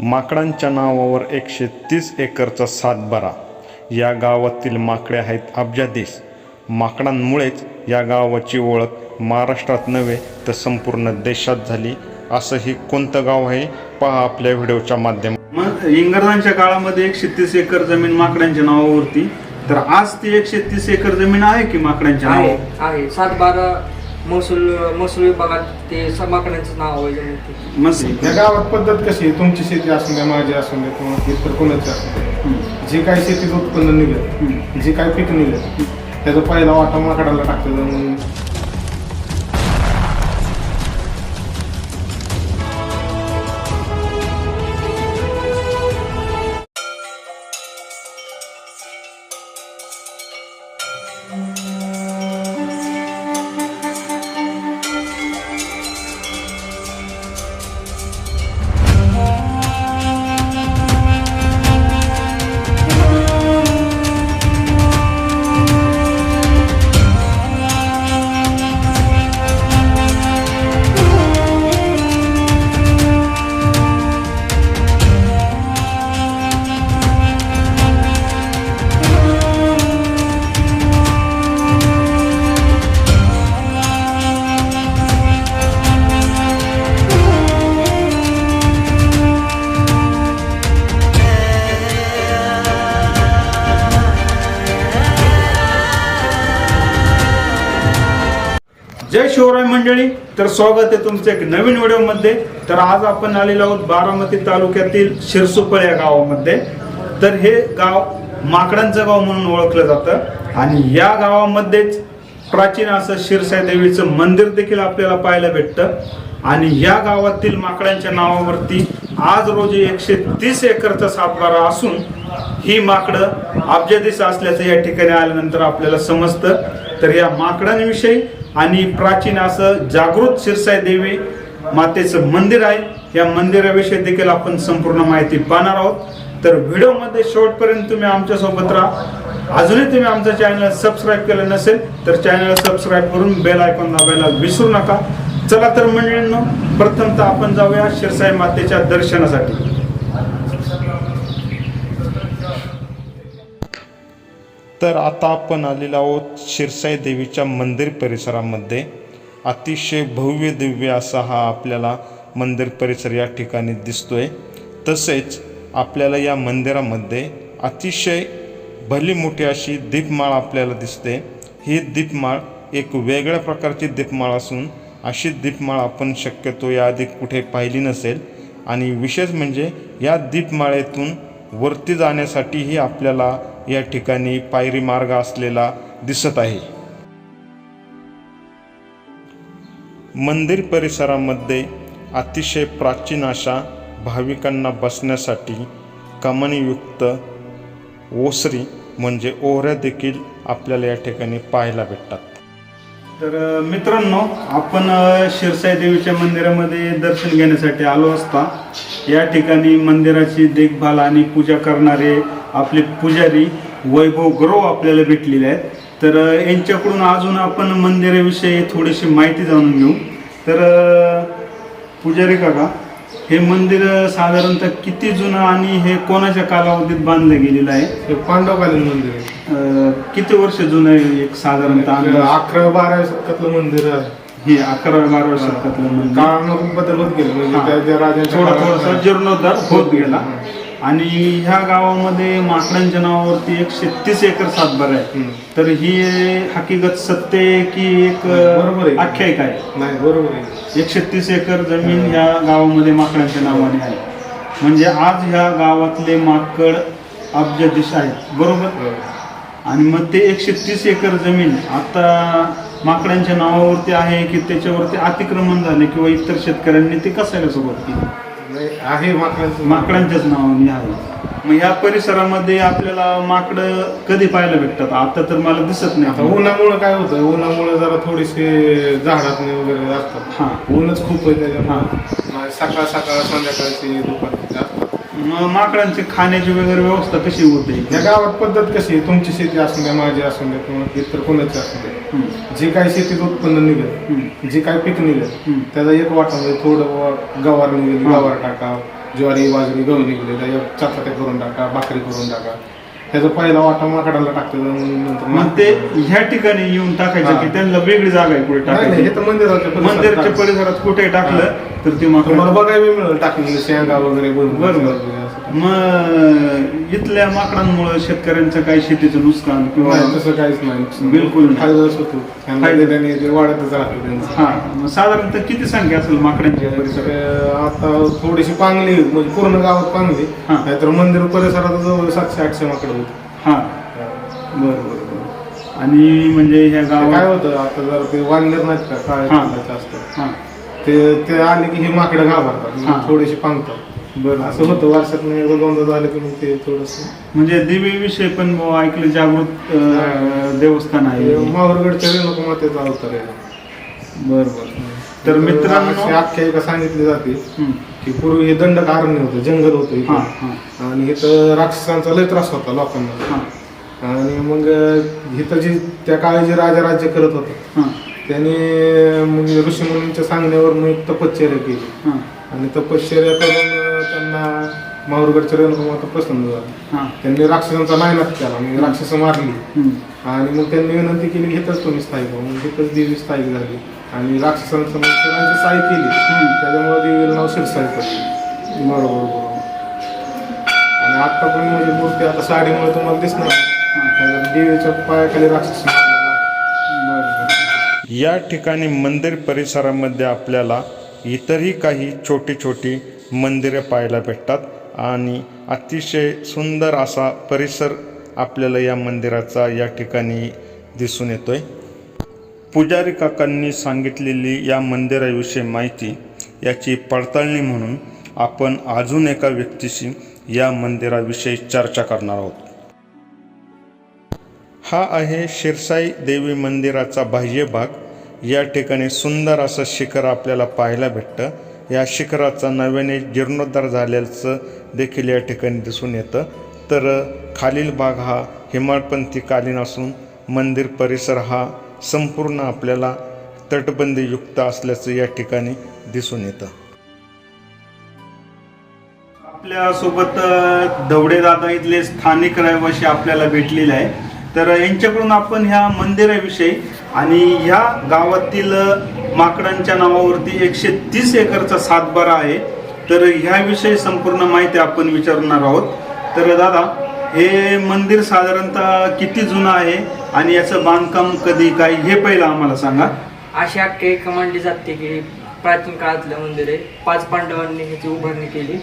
माकडांच्या नावावर एकशे तीस एकरचा सातबारा. या गावातील माकडे आहेत अब्जाधीश. माकडांमुळेच या गावाची ओळख महाराष्ट्रात नव्हे तर संपूर्ण देशात झाली. असंही कोणतं गाव आहे? पहा आपल्या व्हिडिओच्या माध्यमातून मग इंग्रजांच्या काळामध्ये एकशे तीस एकर जमीन माकडांच्या नावावरती. तर आज ती एकशे तीस एकर जमीन आहे की माकडांच्या आहे नावावर? आहे. सात बारा महसूल महसूल विभागात ते स- माकडांचं नाव आहे ते. मग या गावात पद्धत कशी आहे? तुमची शेती असून द्या माझी असून द्या किंवा इतर कोणाची असून द्या. जे काही शेतीत उत्पन्न निघेल जे काही पीक निघेल त्याचा पहिला वाटा माकडाला टाकतो जाऊन. जय शिवराय मंडळी तर स्वागत आहे तुमचं एक नवीन व्हिडिओमध्ये. तर आज आपण आलेलो आहोत बारामती तालुक्यातील शिरसुपळ या गावामध्ये. तर हे गाव माकडांचं गाव म्हणून ओळखलं जातं. आणि या गावामध्येच प्राचीन असं शिरसाई देवीचं मंदिर देखील आपल्याला पाहायला भेटतं. आणि या गावातील माकडांच्या नावावरती आज रोजी एकशे तीस एकरचा सातबारा असून ही माकडं अब्जाधीश असल्याचं या ठिकाणी आल्यानंतर आपल्याला समजतं. तर या माकडांविषयी आणि प्राचीन असं जागृत शिरसाई देवी मातेचं मंदिर आहे. या मंदिराविषयी देखील आपण संपूर्ण माहिती पाहणार आहोत. तर व्हिडिओमध्ये शेवटपर्यंत तुम्ही आमच्यासोबत राहा. अजूनही तुम्ही आमचं चॅनल सबस्क्राईब केलं नसेल तर चॅनल सबस्क्राईब करून बेल आयकॉन दाबायला विसरू नका. चला तर मंडळींनो प्रथमतः आपण जाऊया शिरसाई मातेच्या दर्शनासाठी. तर आता आपण आलेलो आहोत शिरसाई देवीच्या मंदिर परिसरामध्ये. अतिशय भव्य दिव्य असा हा आपल्याला मंदिर परिसर या ठिकाणी दिसतोय. तसेच आपल्याला या मंदिरामध्ये अतिशय भली मोठी अशी दीपमाळ आपल्याला दिसते. ही दीपमाळ एक वेगळ्या प्रकारची दीपमाळ असून अशी दीपमाळ आपण शक्यतो याआधी कुठे पाहिली नसेल. आणि विशेष म्हणजे या दीपमाळेतून वरती जाण्यासाठीही आपल्याला या ठिकाणी पायरी मार्ग असलेला दिसत आहे. मंदिर परिसरामध्ये अतिशय प्राचीन अशा भाविकांना बसण्यासाठी कमनयुक्त ओसरी म्हणजे ओहऱ्या देखील आपल्याला या ठिकाणी पाहायला भेटतात. तर मित्रांनो आपण शिरसाई देवीच्या मंदिरामध्ये दर्शन घेण्यासाठी आलो असता या ठिकाणी मंदिराची देखभाल आणि पूजा करणारे आपले पुजारी वैभव गुरव आपल्याला भेटलेले आहेत. तर यांच्याकडून अजून आपण मंदिराविषयी थोडीशी माहिती जाणून घेऊ. तर पुजारी काका हे मंदिर साधारणतः किती जुनं आणि हे कोणाच्या कालावधीत बांधलं गेलेलं आहे? हे पांडवकालीन मंदिर आहे. अ, किती वर्ष जुनं आहे एक साधारणतः अंदाज? अकरा बारा शतकातलं मंदिर आहे. हे अकरा बारा शतकातलं मंदिर. काळानुरूप बदल होत गेले. म्हणजे हा. त्या त्या राजांच्या थोडा काळात- थोडासा जीर्णोद्धार होत गेला. आणि ह्या गावामध्ये माकडांच्या नावावरती एकशे तीस एकर सातबार आहे. तर ही हकीकत सत्य की एक बरोबर आहे. आख्यायिका आहे? नाही बरोबर आहे. एकशे तीस एकर जमीन ह्या गावामध्ये माकडांच्या नावाने आहे. म्हणजे आज ह्या गावातले माकड अब्जाधीश आहेत. बरोबर? हो. आणि मग ते एकशे तीस एकर जमीन आता माकडांच्या नावावरती आहे की त्याच्यावरती अतिक्रमण झाले किंवा इतर शेतकऱ्यांनी ते कसायला सुरुवात केली? नाही, आहे माकडांचं माकडांच्याच नावाने आहे. मग ह्या परिसरामध्ये आपल्याला माकडं कधी पाहायला भेटतात? आता तर मला दिसत आता नाही उन्हामुळे काय होतं उन्हामुळे जरा थोडीसे झाडात वगैरे असतात. हा. ऊनच खूप आहे त्याच्यामुळे. सकाळ सकाळ संध्याकाळची दुपारची असतात मग माकडांची खाण्याची वगैरे व्यवस्था कशी होते? या गावात पद्धत कशी आहे? तुमची शेती असून द्या माझी असून द्या किंवा इतर कोणाची असून द्या. जे काही शेतीत उत्पन्न निघेल. जे काही पीक निघेल. त्याचा एक वाटा म्हणजे थोडं गवार निघेल. गवार टाका ज्वारी बाजरी गहू निघले त्या चपात्या करून टाका भाकरी करून टाका त्याचा पहिला वाटा माकडाला टाकतो नंतर मग ते ह्या ठिकाणी येऊन टाकायचं की त्यांना वेगळी जागा आहे कुठे हे टाकायची तर मंदिराच्या. परिसरात कुठे टाकलं तर ते तुम्हाला माकड बघायला मिळेल टाकलेलं शेंगा वगैरे बनवून बरोबर. असं. मग इथल्या माकडांमुळे शेतकऱ्यांचं काही शेतीचं नुकसान किंवा नाही तसं काहीच नाही. बिलकुल नाही. फायदाच होतो. त्यांना फायदा. दिल्याने ते वाढतच राहतं त्यांचं. हा मग साधारणतः किती संख्या असेल परिसरात तर आता थोडीशी पांगली म्हणजे पूर्ण गावात पांगली. हा. नाहीतर मंदिर परिसरात जवळ सातशे आठशे माकडं होते. हा. बरं बरं बरं. आणि म्हणजे ह्या ते काय गावात होतं आता जर ते वानर नाहीत का? हा. कलरचे असतात हा. ते ते आले की हे माकडं घाबरतात. थोडीशी पांगतात. बरं असं होतं. वर्षात एकदा दोनदा झालं की मग ते थोडस. म्हणजे देवीविषयी पण ऐकलं जागृत अं, देवस्थान आहे. माहूरगडच्या रेणुका मातेचा अवतार आहे. बरं बरं तर अशी मित्रांनो आख्यायिका सांगितली जाते हं. की पूर्वी हे दंडकारण्य होतं जंगल होतं हा इथं. हा आणि इथं राक्षसांचा लय त्रास होता लोकांना. हा. आणि मग इथं जी त्या काळी जे राजा राज्य करत होतं हा. त्याने मग ऋषीमुनींच्या सांगण्यावर एक तपश्चर्या केली. आणि तपश्चर्या करून त्यांना माहूरगडच्या रेणुका माता प्रसन्न झाला. हा. त्यांनी राक्षसांचा नायनाट केला म्हणजे राक्षस मारली. हं. आणि मग त्यांनी विनंती केली इथंच तुम्ही स्थायिक मग इथंच देवी स्थायिक झाली. आणि राक्षसांचं मग शिरांची साई केली त्याच्यामुळे देवीला नाव शिरसाई पडली. बरोबर बरोबर. आणि आता पण म्हणजे मूर्ती आता साडीमुळे तुम्हाला दिसणार देवीच्या पायाखाली राक्षस. या ठिकाणी मंदिर परिसरामध्ये आपल्याला इतरही काही छोटी छोटी मंदिरे पाहायला भेटतात आणि अतिशय सुंदर असा परिसर आपल्याला या मंदिराचा या ठिकाणी दिसून येतोय. पुजारी काकांनी सांगितलेली या मंदिराविषयी माहिती याची पडताळणी म्हणून आपण अजून एका व्यक्तीशी या मंदिराविषयी चर्चा करणार आहोत. हा आहे शिरसाई देवी मंदिराचा बाह्य भाग. या ठिकाणी सुंदर असं शिखर आपल्याला पाहायला भेटतं. या शिखराचा नव्याने जीर्णोद्धार झाल्याचं देखील या ठिकाणी दिसून येतं. तर खालील भाग हा हिमाळपंथी कालीन असून मंदिर परिसर हा संपूर्ण आपल्याला तटबंदीयुक्त असल्याचं या ठिकाणी दिसून येतं. आपल्यासोबत दवडे दादा इथले स्थानिक रहिवासी आपल्याला भेटलेले आहे तर यांच्याकडून आपण ह्या मंदिराविषयी आणि ह्या गावातील माकडांच्या नावावरती एकशे तीस एकरचा सातबारा आहे. तर ह्याविषयी संपूर्ण माहिती आपण विचारणार आहोत. तर दादा हे मंदिर साधारणतः किती जुनं आहे आणि याचं बांधकाम कधी काय हे पहिलं आम्हाला सांगा. अशी आख्यायिका मांडली जाते की प्राचीन काळातलं मंदिर आहे. पाच पांडवांनी ह्याची उभारणी केली.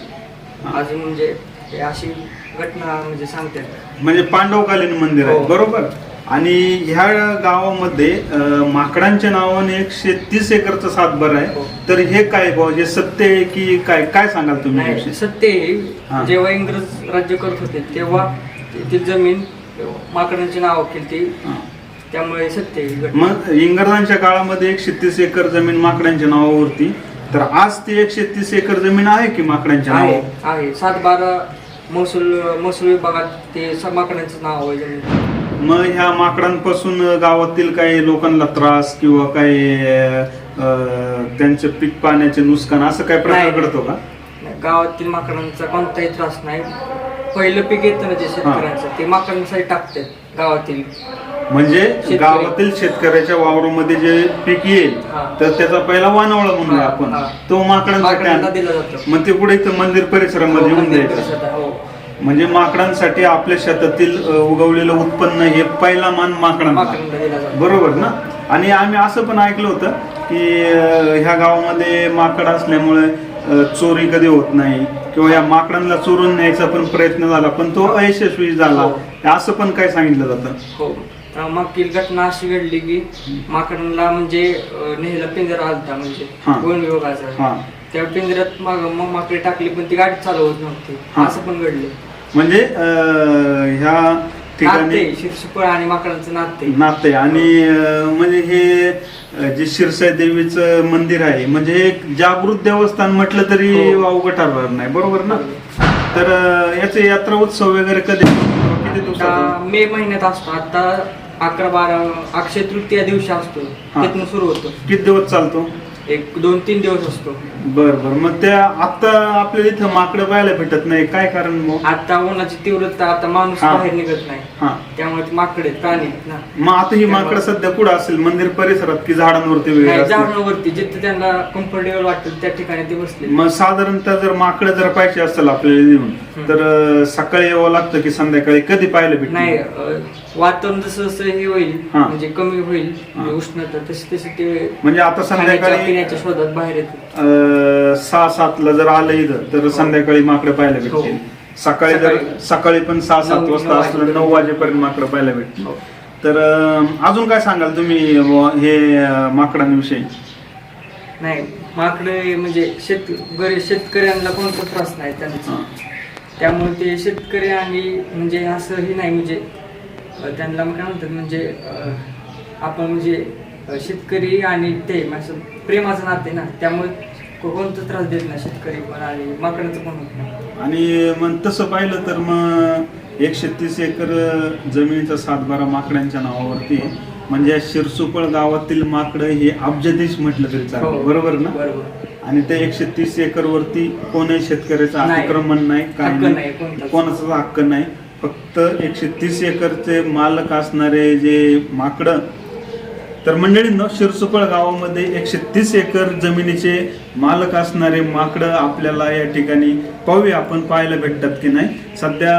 अजून म्हणजे हे अशी घटना म्हणजे सांगतात म्हणजे पांडवकालीन मंदिर आहे हो. बरोबर आणि ह्या गावामध्ये अं, माकडांच्या नावाने एकशे तीस एकरचं सातबार आहे हो. तर हे काय भाऊ जे सत्य आहे की काय काय सांगाल तुम्ही नाही याविषयी? सत्य हा. आहे जेव्हा इंग्रज राज्य करत होते तेव्हा ती जमीन माकडांची नाव केली ती हा. त्यामुळे सत्य ही घटना. मग इंग्रजांच्या काळामध्ये एकशे तीस एकर जमीन माकडांच्या नावावरती तर आज ती एकशे तीस एकर जमीन आहे की माकडांच्या आहे नावावर आहे सात बारा महसूल महसूल विभागात ते स- माकडांचं नाव आहे जमीन. मग ह्या माकडांपासून गावातील काही लोकांना त्रास किंवा काही अं, त्यांचं पीक पाण्याचे नुकसान असं काय प्रकार नाही. घडतो का? गावातील माकडांचा कोणताही त्रास नाही. पहिलं पीक येतं ना जे शेतकऱ्यांचं ते माकडांसाठी टाकतात गावातील. म्हणजे शेतकरी. गावातील शेतकऱ्याच्या वावरामध्ये जे पीक येईल हा. तर त्याचा पहिला वानवळा म्हणूया हा, आपण. हा. तो माकडांना दिलं जातं. मग ते पुढे इथं मंदिर परिसरामध्ये येऊन मंदिर द्यायचं. हो. म्हणजे माकडांसाठी आपल्या शेतातील उगवलेलं उत्पन्न हे पहिला मान माकडांना बरोबर ना? आणि आम्ही असं पण ऐकलं होतं की ह्या गावामध्ये माकड असल्यामुळे चोरी कधी होत नाही किंवा या माकडांना चोरून न्यायचा पण प्रयत्न झाला पण तो अयशस्वी झाला. असं पण काय सांगितलं जातं. हो. अं, मागील घटना अशी घडली की माकडांना म्हणजे नेहला पिंजरा आलता म्हणजे हा. वन विभागाचा. हा. त्या पिंजऱ्यात माग मग माकडे टाकली पण ती गाडी चालू होत नव्हती. हा. असं पण घडले. म्हणजे अ, ह्या ठिकाणी नाते आणि माकडांचं नाते. नाते आणि अ, म्हणजे हे अ, जे शिरसाई देवीचं मंदिर आहे म्हणजे हे एक जागृत देवस्थान म्हटलं तरी हो. ठरणार नाही बरोबर ना? तर अ, याचे यात्रा उत्सव वगैरे कधी किती दिवसात आता मे महिन्यात असतो. आता अकरा बारा अक्षय तृतीया दिवशी असतो. हा. तिथून सुरू होतो. किती दिवस चालतो? एक दोन तीन दिवस असतो. बर बर. मग त्या आता आपल्याला इथं माकडं पाहायला भेटत नाही. काय कारण मग? आता उन्हाची तीव्रता आता माणूस हा. बाहेर निघत नाही. हा. त्यामुळे ते माकडे प्राणी आहेत ना. मग आता ही माकडं सध्या कुठं असेल? मंदिर परिसरात की झाडांवरती वगैरे नाही असतील? झाडांवरती. जिथे त्यांना कम्फर्टेबल वाटतं त्या ठिकाणी ते बसले मग साधारणतः जर माकडं जर पाहिजे असेल आपल्याला येऊन तर सकाळी यावं लागतं की संध्याकाळी कधी पाहायला नाही भेटत अं, वातावरण जसं जसं हे होईल हा. म्हणजे कमी होईल हा. म्हणजे उष्णता तशी तशी ते म्हणजे आता खाण्याच्या संध्याकाळी पिण्याच्या शोधात बाहेर येते अं, सहा सातला जर आलं इथं तर संध्याकाळी माकडं पाहायला भेटतील हो. सकाळी जर सकाळी. सकाळी पण सहा सात नऊ- वाजता नऊ असलं वाजेपर्यंत. नऊ वाजेपर्यंत माकडं पाहायला भेटतील हो. तर अं, अजून काय सांगाल तुम्ही व हे अं, माकडांविषयी नाही माकडे म्हणजे शेत गरीब शेतकऱ्यांना कोणता त्रास नाही त्यांचा हा. त्यामुळे ते शेतकरी आणि म्हणजे असंही नाही म्हणजे त्यांना काय म्हणतात म्हणजे आपण म्हणजे शेतकरी आणि ते असं प्रेमाचं नाते ना त्यामुळे को- कोणता त्रास देत नाही शेतकरी पण आणि माकडांचं पण होत नाही. आणि मग तसं पाहिलं तर मग एकशे तीस एकर जमिनीचा सातबारा माकडांच्या नावावरती म्हणजे शिरसुपळ गावातील माकडं हे अब्जदेश म्हटलं तरी चालेल हो. बरोबर ना बरोबर आणि ते एकशे तीस एकर वरती कोणत्याही शेतकऱ्याचं नाही. अतिक्रमण नाही काय हक्क नाही नाही कोणताच. कोणाचाच हक्क नाही फक्त एकशे तीस एकरचे मालक असणारे जे माकडं तर मंडळींनो शिरसुपळ गावामध्ये एकशे तीस एकर जमिनीचे मालक असणारे माकडं आपल्याला या ठिकाणी पाहूया आपण पाहायला भेटतात की नाही सध्या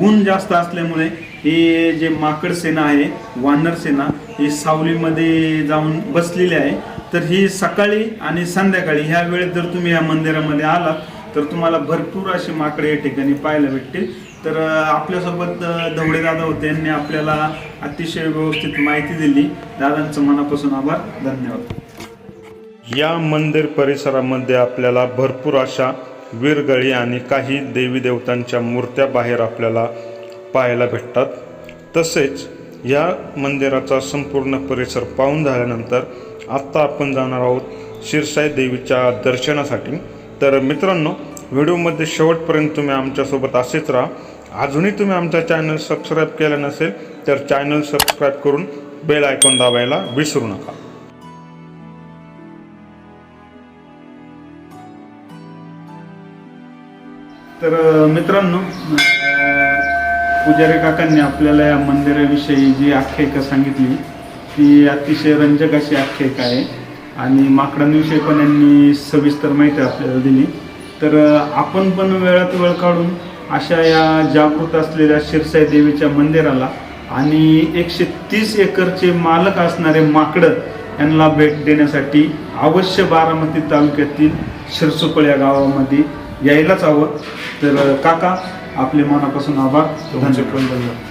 ऊन जास्त असल्यामुळे ही जे माकड सेना आहे वानर सेना ही सावलीमध्ये जाऊन बसलेली आहे. तर ही सकाळी आणि संध्याकाळी ह्या वेळेत जर तुम्ही या मंदिरामध्ये आलात तर तुम्हाला भरपूर अशी माकडे या ठिकाणी पाहायला भेटतील. तर आपल्यासोबत दवडे दादा होते. यांनी आपल्याला अतिशय व्यवस्थित माहिती दिली. दादांचं मनापासून आभार. धन्यवाद. या मंदिर परिसरामध्ये आपल्याला भरपूर अशा वीरगळी आणि काही देवी देवतांच्या मूर्त्या बाहेर आपल्याला पाहायला भेटतात. तसेच या मंदिराचा संपूर्ण परिसर पाहून झाल्यानंतर आत्ता आपण जाणार आहोत शिरसाई देवीच्या दर्शनासाठी. तर मित्रांनो व्हिडिओमध्ये शेवटपर्यंत तुम्ही आमच्यासोबत असेच राहा. अजूनही तुम्ही आमचा चॅनल सबस्क्राईब केला नसेल तर चॅनल सबस्क्राईब करून बेल आयकॉन दाबायला विसरू नका. तर मित्रांनो पुजारी काकांनी आपल्याला या मंदिराविषयी जी आख्यायिका सांगितली ती अतिशय रंजक अशी आख्यायिका आहे. आणि माकडांविषयी पण यांनी सविस्तर माहिती आपल्याला दिली. तर आपण पण वेळात वेळ काढून अशा या जागृत असलेल्या शिरसाई देवीच्या मंदिराला आणि एकशे तीस एकरचे मालक असणारे माकडं यांना भेट देण्यासाठी अवश्य बारामती तालुक्यातील शिरसुपळ या गावामध्ये यायलाच हवं. तर काका आपले मनापासून आभार. तुमचे धन्यवाद. पण धन्यवाद.